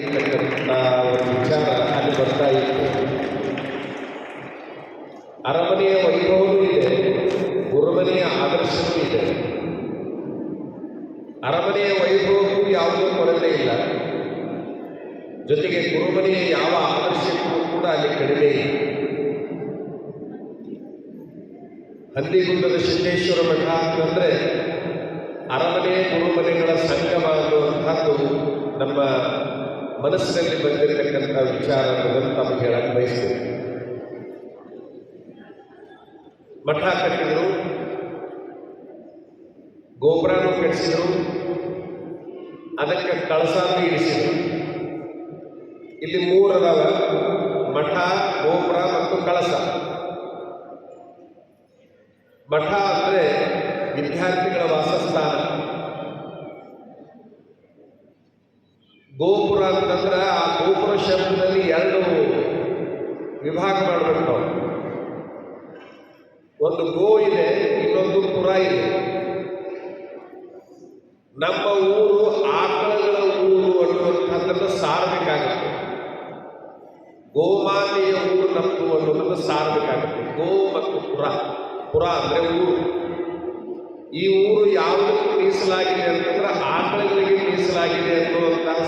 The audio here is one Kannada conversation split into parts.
ವಿಚಾರ ಅಲ್ಲಿ ಬರ್ತಾ ಇತ್ತು ಅರಮನೆಯ ವೈಭವವೂ ಇದೆ, ಗುರುಮನೆಯ ಆದರ್ಶವೂ ಇದೆ. ಅರಮನೆಯ ವೈಭವಕ್ಕೂ ಯಾವುದೂ ಕೊರತೆ ಇಲ್ಲ. ಜೊತೆಗೆ ಗುರುಮನೆಯ ಯಾವ ಆದರ್ಶಕ್ಕೂ ಕೂಡ ಅಲ್ಲಿ ಕಡಿಮೆ ಇಲ್ಲ. ಹಂದಿಗುಂಡದ ಸಿದ್ದೇಶ್ವರ ಮಠ ಅಂತಂದರೆ ಅರಮನೆ ಗುರುಮನೆಗಳ ಸಂಗಮ ಅನ್ನುವಂಥದ್ದು ನಮ್ಮ ಮನಸ್ಸಿನಲ್ಲಿ ಬಂದಿರತಕ್ಕಂಥ ವಿಚಾರ ಅನ್ನೋದನ್ನು ತಮಗೆ ಹೇಳಕ್ಕೆ ಬಯಸ್ತೇವೆ. ಮಠ ಕಟ್ಟಿದರು ಗೋಪುರನೂ ಕಟ್ಟಿಸಿದರು ಅದಕ್ಕೆ ಕಳಸ ಇರಿಸಿದರು. ಇಲ್ಲಿ ಮೂರು ಅದಾವ, ಮಠ, ಗೋಪುರ ಮತ್ತು ಕಳಸ. ಮಠ ಅಂದರೆ ವಿದ್ಯಾರ್ಥಿಗಳ ವಾಸಸ್ಥಾನ. ಗೋಪುರ ಅಂತಂದ್ರೆ ಆ ಗೋಪುರ ಶಬ್ದದಲ್ಲಿ ಎರಡು ವಿಭಾಗ ಮಾಡಬೇಕು ನಾವು ಒಂದು ಗೋ ಇದೆ, ಇನ್ನೊಂದು ಪುರ ಇದೆ. ನಮ್ಮ ಊರು ಆಕಳಗಳ ಊರು ಅನ್ನುವಂಥದ್ದನ್ನು ಸಾರಬೇಕಾಗುತ್ತೆ. ಗೋಮಾತೆಯ ಊರು ನಮ್ಮದು ಅನ್ನೋದನ್ನು ಸಾರಬೇಕಾಗುತ್ತೆ. ಗೋ ಮತ್ತು ಪುರ. ಪುರ ಅಂದರೆ ಊರು. ಈ ಊರು ಯಾವುದಕ್ಕೂ ಮೀಸಲಾಗಿದೆ ಅಂತಂದ್ರೆ ಅನ್ನುವಂತಹ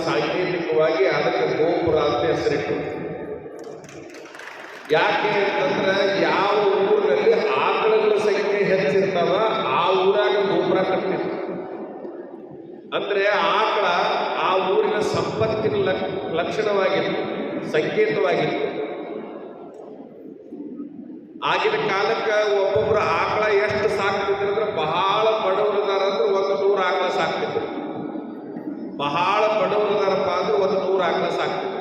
ಸಾಂಕೇತಿಕವಾಗಿ ಅದಕ್ಕೆ ಗೋಪುರ ಅಂತ ಹೆಸರಿಟ್ಟು. ಯಾಕೆ ಅಂತಂದ್ರೆ ಯಾವ ಊರಿನಲ್ಲಿ ಆಕಳಗಳ ಸಂಖ್ಯೆ ಹೆಚ್ಚಿರ್ತಾವ, ಆ ಊರಾಗ ಗೋಪುರ ಕಟ್ಟಿತ್ತು ಅಂದ್ರೆ ಆಕಳ ಆ ಊರಿನ ಸಂಪತ್ತಿನ ಲಕ್, ಲಕ್ಷಣವಾಗಿತ್ತು, ಸಂಕೇತವಾಗಿತ್ತು. ಆಗಿನ ಕಾಲಕ್ಕೆ ಒಬ್ಬೊಬ್ರು ಆಕಳ ಎಷ್ಟು ಸಾಕ್ತಿದ್ರು ಅಂದ್ರೆ ಬಹಳ ಬಡವರಿದಾರ ಅಂದ್ರೆ ಒಂದು ನೂರು ಆಕಳ ಸಾಕ್ತಿದ್ರು ಬಹಳ ಬಡವರಿದಾರಪ್ಪ ಅಂದ್ರೆ ಒಂದು ನೂರು ಆಕಳ ಸಾಕ್ತಿದ್ರು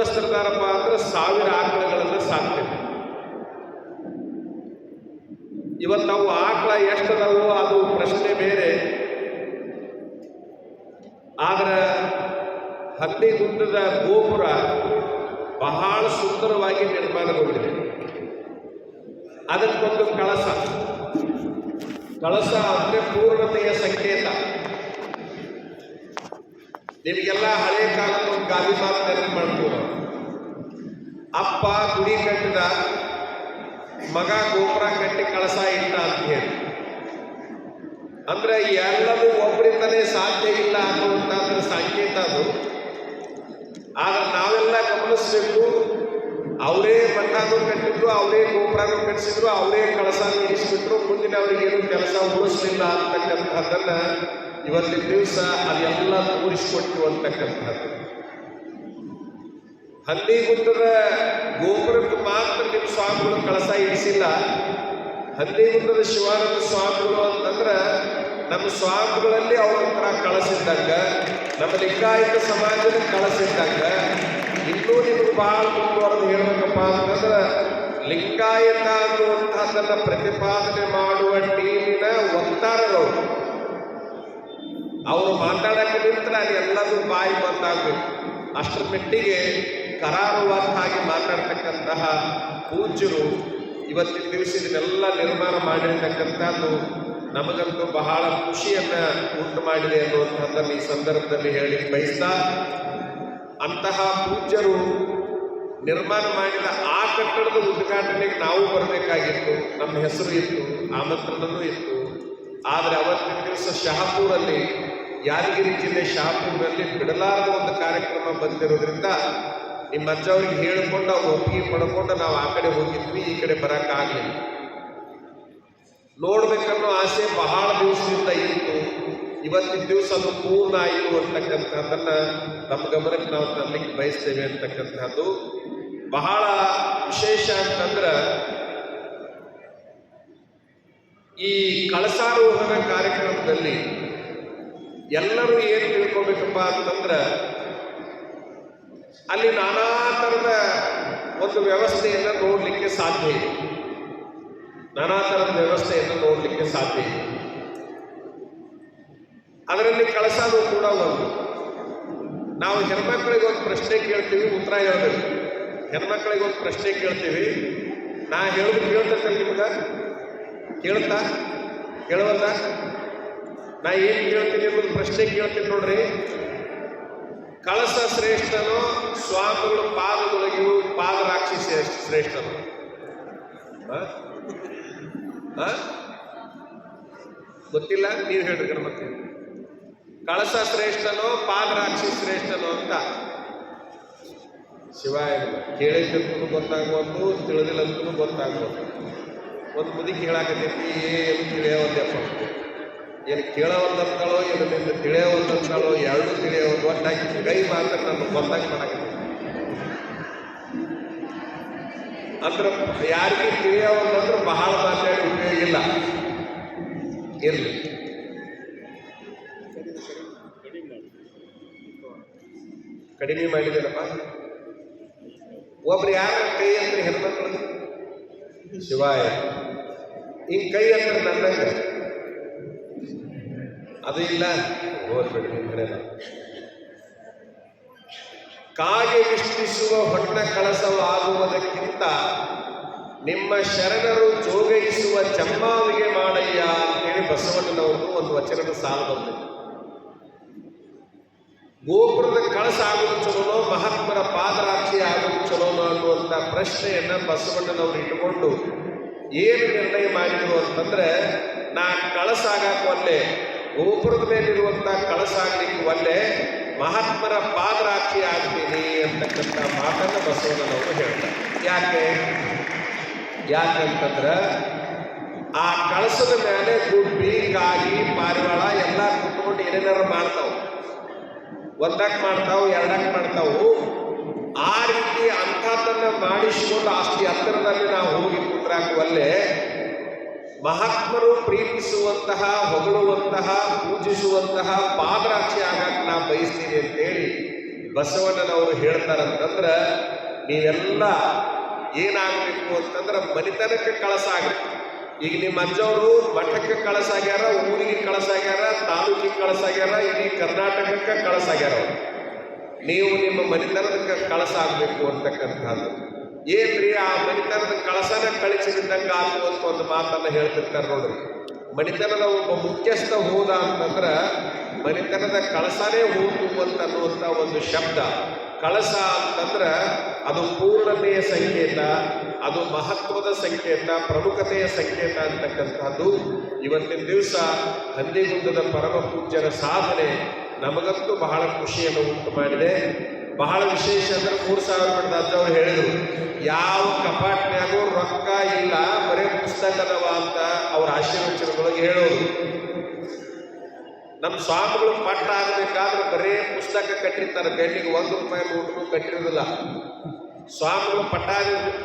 ಅನುಕೂಲಸ್ಥರದಾರಪ್ಪ ಅಂದ್ರೆ ಸಾವಿರ ಆಕಳಗಳನ್ನ ಸಾಕ್ತೇವೆ. ಇವತ್ತು ನಾವು ಆಕಳ ಎಷ್ಟದಲ್ವೋ ಅದು ಪ್ರಶ್ನೆ ಬೇರೆ. ಆದ್ರೆ ಹಂದಿಗುಂದದ ಗೋಪುರ ಬಹಳ ಸುಂದರವಾಗಿ ನಿರ್ಮಾಣಗೊಂಡಿದೆ. ಅದಕ್ಕೊಂದು ಕಳಸ. ಕಳಸ ಅಂದ್ರೆ ಪೂರ್ಣತೆಯ ಸಂಕೇತ. ನಿಮಗೆಲ್ಲ ಹಳೆ ಕಾಲದ ಒಂದು ಗಾದಿ ಮಾತು ನೆನಪು ಮಾಡ್ಕೋ. ಅಪ್ಪ ಗುಡಿ ಕಟ್ಟಿದ ಮಗ ಗೋಪುರ ಕಟ್ಟಿ ಕಳಸ ಇಟ್ಟ ಅಂತ ಹೇಳಿ. ಅಂದ್ರೆ ಎಲ್ಲವೂ ಒಬ್ಬರಿಂದಲೇ ಸಾಧ್ಯ ಇಲ್ಲ ಅನ್ನುವಂಥದ್ರ ಸಂಕೇತ ಅದು. ಆದ್ರೆ ನಾವೆಲ್ಲ ಗಮನಿಸ್ಬೇಕು, ಅವರೇ ಮಠನೂ ಕಟ್ಟಿದ್ರು, ಅವರೇ ಗೋಪುರನೂ ಕಟ್ಟಿಸಿದ್ರು, ಅವರೇ ಕಳಸ ಇಡಿಸ್ಬಿಟ್ರು ಮುಂದಿನ ಅವ್ರಿಗೆ ಏನು ಕೆಲಸ ಉಳಿಸ್ಲಿಲ್ಲ ಅಂತಕ್ಕಂಥದ್ದನ್ನ ಇವತ್ತಿನ ದಿವಸ ಅದೆಲ್ಲ ತೋರಿಸಿಕೊಟ್ಟು ಅಂತಕ್ಕಂಥದ್ದು ಹಂದಿಗುಂದದ ಗೋಪುರಕ್ಕೆ ಮಾತ್ರ ನಿಮ್ಮ ಸ್ವಾಮಿಗಳು ಕಳಸ ಇರಿಸಿಲ್ಲ. ಹಂದಿಗುಂದದ ಶಿವಾನಂದ ಸ್ವಾಮಿಗಳು ಅಂತಂದ್ರೆ ನಮ್ಮ ಸ್ವಾಮಿಗಳಲ್ಲಿ ಅವರೊಂಥರ ಕಳಸಿದ್ದಂಗ, ನಮ್ಮ ಲಿಂಗಾಯತ ಸಮಾಜದ ಕಳಸಿದ್ದಂಗ. ಇನ್ನೂ ನಿಮಗೆ ಭಾಳ ಮುಂದುವರೆದು ಹೇಳ್ಬೇಕಪ್ಪ ಅಂತಂದ್ರೆ ಲಿಂಗಾಯತ ಅನ್ನುವಂಥದ್ದನ್ನ ಪ್ರತಿಪಾದನೆ ಮಾಡುವ ಟೀಮಿನ ವಕ್ತಾರರವರು. ಅವರು ಮಾತಾಡಕ್ಕೆ ನಿಂತರೆ ಅಲ್ಲಿ ಎಲ್ಲದೂ ಬಾಯಿ ಬಂದಾಗಬೇಕು. ಅಷ್ಟರ ಮಟ್ಟಿಗೆ ಕರಾರುವಾಕ್ಕಾಗಿ ಮಾತಾಡ್ತಕ್ಕಂತಹ ಪೂಜ್ಯರು ಇವತ್ತಿನ ದಿವಸ ಇದನ್ನೆಲ್ಲ ನಿರ್ಮಾಣ ಮಾಡಿರ್ತಕ್ಕಂಥದ್ದು ನಮಗಂತೂ ಬಹಳ ಖುಷಿಯನ್ನ ಉಂಟು ಮಾಡಿದೆ ಅನ್ನುವಂಥದ್ದನ್ನು ಈ ಸಂದರ್ಭದಲ್ಲಿ ಹೇಳಿ ಬಯಸ್ತಾ, ಅಂತಹ ಪೂಜ್ಯರು ನಿರ್ಮಾಣ ಮಾಡಿದ ಆ ಕಟ್ಟಡದ ಉದ್ಘಾಟನೆಗೆ ನಾವು ಬರಬೇಕಾಗಿತ್ತು. ನಮ್ಮ ಹೆಸರು ಇತ್ತು, ಆಮಂತ್ರಣನೂ ಇತ್ತು. ಆದರೆ ಅವತ್ತಿನ ದಿವಸ ಶಹಾಪುರಲ್ಲಿ ಯಾದಗಿರಿ ಜಿಲ್ಲೆ ಶಹಾಪುರದಲ್ಲಿ ಬಿಡಲಾರದ ಒಂದು ಕಾರ್ಯಕ್ರಮ ಬಂದಿರೋದ್ರಿಂದ ನಿಮ್ಮ ಅಜ್ಜವ್ರಿಗೆ ಹೇಳಿಕೊಂಡು ಅವ್ರು ಒಪ್ಪಿಗೆ ಪಡ್ಕೊಂಡು ನಾವು ಆ ಕಡೆ ಹೋಗಿದ್ವಿ, ಈ ಕಡೆ ಬರೋಕ್ಕಾಗಲಿಲ್ಲ ನೋಡ್ಬೇಕನ್ನೋ ಆಸೆ ಬಹಳ ದಿವಸದಿಂದ ಇತ್ತು. ಇವತ್ತಿನ ದಿವಸ ಅದು ಪೂರ್ಣ ಆಯಿತು ಅಂತಕ್ಕಂಥದ್ದನ್ನ ನಮ್ಮ ಗಮನಕ್ಕೆ ನಾವು ತರಲಿಕ್ಕೆ ಬಯಸ್ತೇವೆ ಅಂತಕ್ಕಂಥದ್ದು. ಬಹಳ ವಿಶೇಷ ಅಂತಂದ್ರೆ ಈ ಕಳಸಾರೋಹಣ ಕಾರ್ಯಕ್ರಮದಲ್ಲಿ ಎಲ್ಲರೂ ಏನು ತಿಳ್ಕೊಬೇಕಪ್ಪ ಅಂತಂದ್ರೆ, ಅಲ್ಲಿ ನಾನಾ ಥರದ ಒಂದು ವ್ಯವಸ್ಥೆಯನ್ನು ನೋಡಲಿಕ್ಕೆ ಸಾಧ್ಯ ಇದೆ. ನಾನಾ ಥರದ ವ್ಯವಸ್ಥೆಯನ್ನು ನೋಡಲಿಕ್ಕೆ ಸಾಧ್ಯ ಇದೆ. ಅದರಲ್ಲಿ ಕಳಸೋದು ಕೂಡ ಒಂದು. ನಾವು ಹೆಣ್ಮಕ್ಳಿಗೆ ಒಂದು ಪ್ರಶ್ನೆ ಕೇಳ್ತೀವಿ, ಉತ್ತರ ಹೇಳಬೇಕು ಹೆಣ್ಮಕ್ಳಿಗೆ ಒಂದು ಪ್ರಶ್ನೆ ಕೇಳ್ತೀವಿ. ನಾ ಹೇಳೋದು ಕೇಳ್ತಕ್ಕಲ್ಲ ನಿಮ್ಗೆ? ಕೇಳ್ತಾ? ಕೇಳವಲ್ಲ ನಾ ಏನು ಕೇಳ್ತೀನಿ ಅನ್ನೋದು ಪ್ರಶ್ನೆ ಕೇಳ್ತೀನಿ ನೋಡ್ರಿ. ಕಳಸ ಶ್ರೇಷ್ಠನೋ ಸ್ವಾಮಿಗಳು ಪಾದಗಳು ಪಾದರಾಕ್ಷಿ ಶ್ರೇಷ್ಠ ಶ್ರೇಷ್ಠನೋ? ಗೊತ್ತಿಲ್ಲ? ನೀವು ಹೇಳ್ರಿ ಮತ್ತೆ. ಕಳಸ ಶ್ರೇಷ್ಠನೋ ಪಾದರಾಕ್ಷಿ ಶ್ರೇಷ್ಠನೋ ಅಂತ. ಶಿವ ಕೇಳಿದ್ದಕ್ಕೂ ತಿಳಿದಿಲ್ಲ ತಿಳಿದಿಲ್ಲಂತೂ ಗೊತ್ತಾಗುವುದು ಒಂದು ಮುದಿ ಕೇಳಾಕತ್ತೈತಿ ಏನು ತಿಳಿಯೋದಪ್ಪ ಏನು ಕೇಳೋವಂತಂತಾಳೋ ಏನು ನಿಂದ ತಿಳಿಯೋವಂತಂತಾಳೋ ಎರಡು ತಿಳಿಯೋದು ಒಟ್ಟಾಗಿ ಕೈ ಮಾತ್ರ ನನ್ನ ಬಂದಾಗ ಮಾಡಕ್ಕೆ ಅಂದ್ರೆ ಯಾರಿಗೆ ತಿಳಿಯೋವಂತಂದ್ರೆ ಬಹಳ ಮಾತಾಡಿ ಉಪಯೋಗ ಇಲ್ಲ. ಇರಲಿ. ಕಡಿಮೆ ಮಾಡಿದೇನಪ್ಪ. ಒಬ್ರು ಯಾರ ಕೈ ಅಂದ್ರೆ ಹೆಣ್ಮಕ್ಳು? ಶಿವಾಯ. ಈ ಕೈ ಅಂದ್ರೆ ನನ್ನಂಗ. ಅದು ಇಲ್ಲ. ಓದ್ಬೇಡಿ ನಿಮ್ಮ ಕಡೆ ಕಾಗೆ ಇಷ್ಟಿಸುವ ಹೊಟ್ಟ ಕಳಸವಾಗುವುದಕ್ಕಿಂತ ನಿಮ್ಮ ಶರಣರು ಜೋಗೈಸುವ ಚಮ್ಮಾವಿಗೆ ಮಾಡಯ್ಯ ಅಂತೇಳಿ ಬಸವಣ್ಣನವರು ಒಂದು ವಚನದ ಸಾಲು ಬಂದಿದೆ. ಗೋಪುರದ ಕಳಸ ಆಗೋದು ಚಲೋನೋ, ಮಹಾತ್ಮರ ಪಾದರಾಕ್ಷಿ ಆಗೋದು ಚಲೋನೋ ಅನ್ನುವಂಥ ಪ್ರಶ್ನೆಯನ್ನ ಬಸವಣ್ಣನವರು ಇಟ್ಟುಕೊಂಡು ಏನು ನಿರ್ಣಯ ಮಾಡಿದ್ರು ಅಂತಂದ್ರೆ, ನಾ ಕಳಸ ಒಲ್ಲೆ ಗೋಪುರದ ಮೇಲಿರುವಂಥ ಕಳಸ ಆಗ್ಲಿಕ್ಕೆ ಒಲ್ಲೆ ಮಹಾತ್ಮರ ಪಾದರಾಕ್ಷಿ ಆಗ್ತೀನಿ ಅಂತಕ್ಕಂಥ ಮಾತನ್ನ ಬಸವಣ್ಣನವರು ಹೇಳ್ತಾರೆ. ಯಾಕೆ? ಯಾಕಂತಂದ್ರೆ ಆ ಕಳಸದ ಮೇಲೆ ಗುಬ್ಬಿ ಕಾಗಿ ಪಾರಿವಾಳ ಎಲ್ಲ ಕುತ್ಕೊಂಡು ಏನೇನಾರು ಮಾಡ್ತಾವೆ. ಒಂದಕ್ಕೆ ಮಾಡ್ತಾವು ಎರಡಕ್ಕೆ ಮಾಡ್ತಾವು. ಆ ರೀತಿ ಅಂಥದ್ದನ್ನ ಮಾಡಿಸಿಕೊಂಡು ಅಷ್ಟು ಎತ್ತರದಲ್ಲಿ ನಾವು ಹೋಗಿ ಕುಂದ್ರಾಕುವಲ್ಲೇ ಮಹಾತ್ಮರು ಪ್ರೀತಿಸುವಂತಹ, ಹೊಗಳುವಂತಹ, ಪೂಜಿಸುವಂತಹ ಪಾದರಾಕ್ಷಿ ಆಗಕ್ಕೆ ನಾ ಬಯಸ್ತೀನಿ ಅಂತೇಳಿ ಬಸವಣ್ಣನವರು ಹೇಳ್ತಾರಂತಂದ್ರೆ, ನೀವೆಲ್ಲ ಏನಾಗಬೇಕು ಅಂತಂದ್ರೆ ಮನಿತನಕ್ಕೆ ಕಳಸ ಆಗಬೇಕು ಈಗ ನಿಮ್ಮ ಅಜ್ಜವರು ಮಠಕ್ಕೆ ಕಳಸಾಗ್ಯಾರ, ಊರಿಗೆ ಕಳಸಾಗ್ಯಾರ, ತಾಲೂಕಿಗೆ ಕಳಸಾಗ್ಯಾರ, ಇಡೀ ಕರ್ನಾಟಕಕ್ಕೆ ಕಳಸಾಗ್ಯಾರ. ನೀವು ನಿಮ್ಮ ಮನೆತನದಕ್ಕೆ ಕಳಸ ಆಗಬೇಕು ಅಂತಕ್ಕಂಥದ್ದು ಏನ್ರಿ ಆ ಮಣಿತನದ ಕಳಸನ ಕಳಿಸಿದಂಗ ಆತು ಅಂತ ಒಂದು ಮಾತನ್ನ ಹೇಳ್ತಿರ್ತಾರೆ ನೋಡ್ರಿ. ಮಣಿತನದ ಒಬ್ಬ ಮುಖ್ಯಸ್ಥ ಹೋದ ಅಂತಂದ್ರ ಮಣಿತನದ ಕಳಸನೇ ಹೋತು ಅಂತ ಒಂದು ಶಬ್ದ. ಕಳಸ ಅಂತಂದ್ರ ಅದು ಪೂರ್ಣತೆಯ ಸಂಕೇತ, ಅದು ಮಹತ್ವದ ಸಂಕೇತ, ಪ್ರಮುಖತೆಯ ಸಂಕೇತ ಅಂತಕ್ಕಂಥದ್ದು. ಇವತ್ತಿನ ದಿವಸ ಹಂದಿಗುಂದದ ಪರಮ ಪೂಜ್ಯರ ಸಾಧನೆ ನಮಗಂತೂ ಬಹಳ ಖುಷಿಯನ್ನು ಉಂಟು ಮಾಡಿದೆ. ಬಹಳ ವಿಶೇಷ ಅಂದ್ರೆ ಮೂರು ಸಾವಿರ ರೂಪಾಯಿ ಅಜ್ಜವ್ರು ಹೇಳಿದರು. ಯಾವ ಕಪಾಟ್ನ್ಯಾಗೂ ರೊಕ್ಕ ಇಲ್ಲ, ಬರೀ ಪುಸ್ತಕದವ ಅಂತ ಅವ್ರ ಆಶೀರ್ವಚನದೊಳಗೆ ಹೇಳೋದು ನಮ್ಮ ಸ್ವಾಮಿಗಳು ಪಟ್ಟ ಆಗಬೇಕಾದ್ರೆ ಬರೇ ಪುಸ್ತಕ ಕಟ್ಟಿರ್ತಾರೆ. ಬೆನ್ನಿಗೆ ಒಂದು ರೂಪಾಯಿ ನೂರು ಕಟ್ಟಿರೋದಿಲ್ಲ. ಸ್ವಾಮಿಗಳು ಪಟ್ಟಾ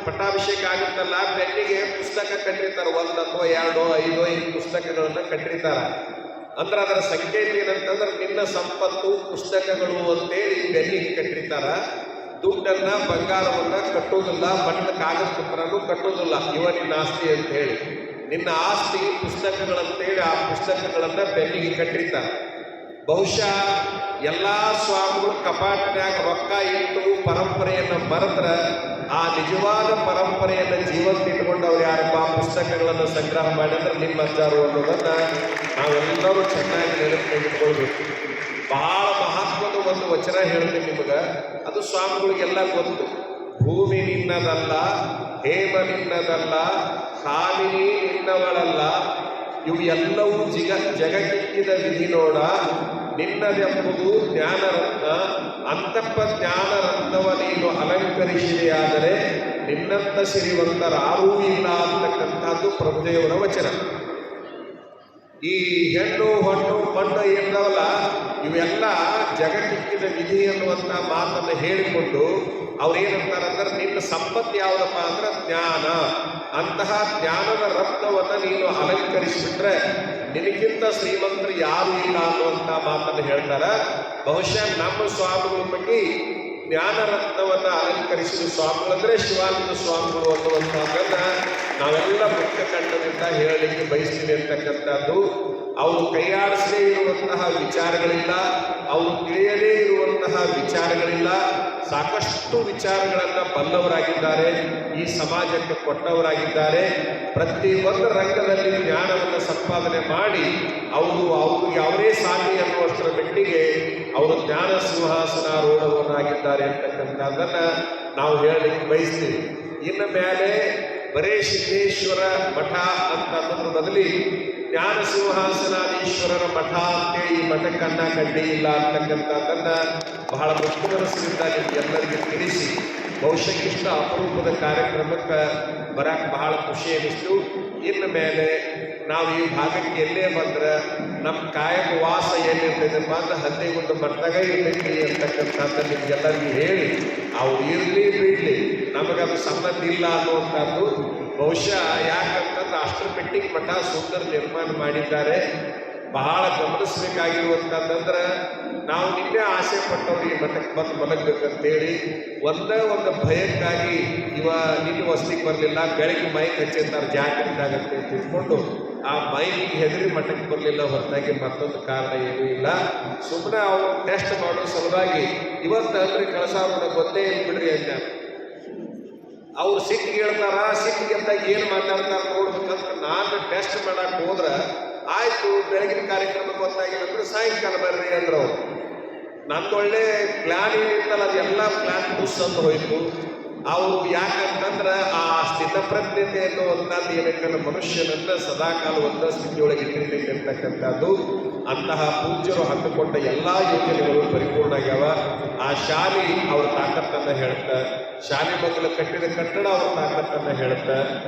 ಪಟ್ಟಾಭಿಷೇಕ ಆಗಿರ್ತಲ್ಲ ಬೆನ್ನಿಗೆ ಪುಸ್ತಕ ಕಟ್ಟಿರ್ತಾರೆ. ಒಂದು ಅಥವಾ ಎರಡೋ, ಐದೋ ಐದು ಪುಸ್ತಕಗಳನ್ನ ಕಟ್ಟಿರ್ತಾರೆ. ಅಂದ್ರೆ ಅದರ ಸಂಕೇತ ಏನಂತಂದ್ರೆ, ನಿನ್ನ ಸಂಪತ್ತು, ಪುಸ್ತಕಗಳು ಅಂತೇಳಿ ಬೆನ್ನಿಗೆ ಕಟ್ಟಿರ್ತಾರ. ದುಡ್ಡನ್ನ ಬಂಗಾರವನ್ನ ಕಟ್ಟೋದಿಲ್ಲ ಮಣ್ಣ ಕಾಗದ ಪತ್ರನೂ ಕಟ್ಟೋದಿಲ್ಲ. ಇವ ನಿನ್ನ ಆಸ್ತಿ ಅಂತ ಹೇಳಿ ನಿನ್ನ ಆಸ್ತಿ, ಪುಸ್ತಕಗಳಂತೇಳಿ ಆ ಪುಸ್ತಕಗಳನ್ನ ಬೆನ್ನಿಗೆ ಕಟ್ಟಿರ್ತಾರೆ. ಬಹುಶಃ ಎಲ್ಲಾ ಸ್ವಾಮಿಗಳು ಕಪಾಟಿನ್ಯಾಗ ರೊಕ್ಕ ಇಟ್ಟು ಪರಂಪರೆಯನ್ನು ಮರೆತ್ರ ಆ ನಿಜವಾದ ಪರಂಪರೆಯನ್ನು ಜೀವಂತ ಇಟ್ಕೊಂಡು ಅವ್ರು ಯಾರಪ್ಪ? ಪುಸ್ತಕಗಳನ್ನು ಸಂಗ್ರಹ ಮಾಡಿದ್ರೆ ನಿಮ್ಮ ಅಜ್ಜಾರು ಅನ್ನೋದನ್ನ ನಾವೆಲ್ಲರೂ ಚೆನ್ನಾಗಿ ನೆನಪಿಟ್ಕೊಳ್ಬೇಕು ಬಹಳ ಮಹತ್ವದ ಒಂದು ವಚನ ಹೇಳಿದೆ ನಿಮಗೆ. ಅದು ಸ್ವಾಮಿಗಳಿಗೆಲ್ಲ ಗೊತ್ತು. ಭೂಮಿ ನಿನ್ನದಲ್ಲ, ಹೇಮ ನಿನ್ನದಲ್ಲ, ಕಾಮಿನಿ ನಿನ್ನವಳಲ್ಲ. ಇವು ಎಲ್ಲವೂ ಜಿಗ, ಜಗಕ್ಕಿಕ್ಕಿದ ವಿಧಿ ನೋಡ ನಿನ್ನದೆಂಬುದು ಜ್ಞಾನರತ್ನ. ಅಂತಪ್ಪ ಜ್ಞಾನರತ್ನವ ನೀನು ಅಲಂಕರಿಸಿದೆಯಾದರೆ ನಿನ್ನಂತ ಸಿರಿವಂತರಾರೂ ಇಲ್ಲ ಅಂತಕ್ಕಂಥದ್ದು ಪ್ರಭುದೇವರ ವಚನ. ಈ ಹೆಣ್ಣು, ಹಣ್ಣು, ಮಣ್ಣು ಎಂದವಲ್ಲ, ಇವೆಲ್ಲ ಜಗತ್ತಿಕ್ಕಿದ ವಿಧಿ ಅನ್ನುವಂಥ ಮಾತನ್ನು ಹೇಳಿಕೊಂಡು ಅವ್ರೇನಂತಾರಂದ್ರೆ, ನಿನ್ನ ಸಂಪತ್ತು ಯಾವುದಪ್ಪ ಅಂದ್ರೆ ಜ್ಞಾನ. ಅಂತಹ ಜ್ಞಾನದ ರತ್ನವನ್ನು ನೀನು ಅಲಂಕರಿಸಿಬಿಟ್ರೆ ನಿನಗಿಂತ ಶ್ರೀಮಂತರು ಯಾರು ಇಲ್ಲ ಮಾತನ್ನು ಹೇಳ್ತಾರ. ಬಹುಶಃ ನಮ್ಮ ಸ್ವಾಮಿಗಳ ಬಗ್ಗೆ ಜ್ಞಾನ ರತ್ನವನ್ನು ಅಲಂಕರಿಸಿದ ಸ್ವಾಮಿಗಳಂದ್ರೆ ಶಿವಾನಂದ ಸ್ವಾಮಿಗಳು ಅನ್ನುವಂಥದ್ದನ್ನ ನಾವೆಲ್ಲ ಮುಖ್ಯ ತಂಡದಿಂದ ಹೇಳಲಿಕ್ಕೆ ಬಯಸ್ತೀವಿ ಅಂತಕ್ಕಂಥದ್ದು. ಅವರು ಕೈಯಾಡಿಸದೇ ಇರುವಂತಹ ವಿಚಾರಗಳಿಲ್ಲ. ಅವರು ತಿಳಿಯದೇ ಇರುವಂತಹ ವಿಚಾರಗಳಿಲ್ಲ. ಸಾಕಷ್ಟು ವಿಚಾರಗಳನ್ನು ಬಲ್ಲವರಾಗಿದ್ದಾರೆ ಈ ಸಮಾಜಕ್ಕೆ ಕೊಟ್ಟವರಾಗಿದ್ದಾರೆ. ಪ್ರತಿ ಒಂದು ರಂಗದಲ್ಲಿ ಜ್ಞಾನವನ್ನು ಸಂಪಾದನೆ ಮಾಡಿ, ಅವರು ಅವರು ಯಾವುದೇ ಸಾಧಿ ಅನ್ನುವಷ್ಟರ ಮಟ್ಟಿಗೆ ಅವರು ಜ್ಞಾನ ಸಿಂಹಾಸನಾರೂಢವನ್ನಾಗಿದ್ದಾರೆ ಅಂತಕ್ಕಂಥದ್ದನ್ನು ನಾವು ಹೇಳಲಿಕ್ಕೆ ಬಯಸ್ತೀವಿ. ಇನ್ನು ಮೇಲೆ ಬರೇ ಸಿದ್ದೇಶ್ವರ ಮಠ ಅಂತ ಬದಲಿ ಜ್ಞಾನ ಸಿಂಹಾಸನಾದೀಶ್ವರರ ಮಠ ಅಂತೇಳಿ ಈ ಮಠಕ್ಕನ್ನ ಕಡ್ಡಿ ಇಲ್ಲ ಅಂತಕ್ಕಂಥದ್ದನ್ನ ಬಹಳ ಮುಖ್ಯ ಮನಸ್ಸಿನಿಂದ ನಿಮ್ಗೆಲ್ಲರಿಗೂ ತಿಳಿಸಿ. ಬಹುಶಃ ಇಷ್ಟ ಅಪರೂಪದ ಕಾರ್ಯಕ್ರಮಕ್ಕೆ ಬರಕ್ಕೆ ಬಹಳ ಖುಷಿ ಅನಿಸ್ತು ಇನ್ನು ಮೇಲೆ ನಾವು ಈ ಭಾಗಕ್ಕೆ ಎಲ್ಲೇ ಬಂದ್ರೆ ನಮ್ಮ ಕಾಯಕ ವಾಸ ಏನಿರ್ತೈತಪ್ಪ ಅಂದ್ರೆ ಒಂದು ಮಟ್ಟದಾಗ ಇರ್ತೈತಿ ಅಂತಕ್ಕಂಥದ್ದು ನಿಮ್ಗೆಲ್ಲರಿಗೂ ಹೇಳಿ. ಅವ್ರು ಇರಲಿ ಬಿಡಲಿ, ನಮಗದು ಸಂಬಂಧ ಇಲ್ಲ ಅನ್ನುವಂಥದ್ದು ಬಹುಶಃ ಯಾಕಂತಂದ್ರೆ ಅಷ್ಟರ ಮಟ್ಟಿಗೆ ಮಠ ಸುಂದರ ನಿರ್ಮಾಣ ಮಾಡಿದ್ದಾರೆ. ಬಹಳ ಗಮನಿಸ್ಬೇಕಾಗಿರುವಂತಂದ್ರೆ ನಾವು ನಿನ್ನೆ ಆಸೆ ಪಟ್ಟವ್ರು ಈ ಮಠಕ್ಕೆ ಬಂದು ಮಲಗಬೇಕಂತೇಳಿ ಒಂದೇ ಒಂದು ಭಯಕ್ಕಾಗಿ ಇವ ನಿನ್ನ ವಸ್ತಿಗೆ ಬರಲಿಲ್ಲ, ಬೆಳಗ್ಗೆ ಮೈಕ್ ಹಚ್ಚಿರ್ತಾರೆ ಜಾಗ್ರತೆ ಅಂತ ತಿಳ್ಕೊಂಡು ಆ ಮೈನಿಗೆ ಹೆದರಿ ಮಠಕ್ಕೆ ಬರಲಿಲ್ಲ. ಹೊರತಾಗಿ ಮತ್ತೊಂದು ಕಾರಣ ಏನೂ ಇಲ್ಲ. ಸುಮ್ಮನೆ ಅವ್ರು ಟೆಸ್ಟ್ ಮಾಡೋ ಸಲುವಾಗಿ ಇವತ್ತು ಅಂದ್ರೆ ಕಳಸಾರೋಣ ಗೊತ್ತೇ ಇಲ್ಲ ಬಿಡ್ರಿ ಅಂತ ಅವ್ರು ಸಿಕ್ಕಿ ಹೇಳ್ತಾರ ಅಂದಾಗ ಏನು ಮಾತಾಡ್ತಾರ ನೋಡ್ಬೇಕಂತ ನಾನು ಟೆಸ್ಟ್ ಮಾಡಕ್ಕೆ ಹೋದ್ರೆ ಆಯ್ತು, ಬೆಳಗಿನ ಕಾರ್ಯಕ್ರಮ ಗೊತ್ತಾಗಿಲ್ಲ ಅಂದ್ರೆ ಸಾಯಂಕಾಲ ಬರ್ರಿ ಅಂದ್ರೆ ಅವ್ರು ನಂದೊಳ್ಳೆ ಪ್ಲಾನ್ ಏನಿತ್ತಲ್ಲ, ಅದೆಲ್ಲ ಪ್ಲಾನ್ ಮುಸ್ ಅಂತ ಹೋಯ್ತು. ಅವರು ಯಾಕಂತಂದ್ರೆ ಆ ಸ್ಥಿತಪ್ರಜ್ಞತೆ ಅನ್ನುವಂಥದ್ದು ಏನಕ್ಕಂದ್ರೆ ಸದಾ ಸದಾಕಾಲ ಒಂದ ಸ್ಥಿತಿಯೊಳಗೆ ಇಟ್ಟಿರ್ತಕ್ಕಂಥದ್ದು ಅಂತಹ ಪೂಜ್ಯರು ಹಮ್ಮಿಕೊಂಡ ಎಲ್ಲ ಯೋಜನೆಗಳು ಪರಿಪೂರ್ಣ ಆಗ್ಯಾವ. ಆ ಶಾಲೆ ಅವ್ರ ತಾಕತ್ತನ್ನ ಹೇಳುತ್ತೆ ಶಾಲೆ ಮಕ್ಕಳು ಕಟ್ಟಿದ ಕಟ್ಟಡ ಅವ್ರ ತಾಕತ್ತನ್ನ ಹೇಳುತ್ತೆ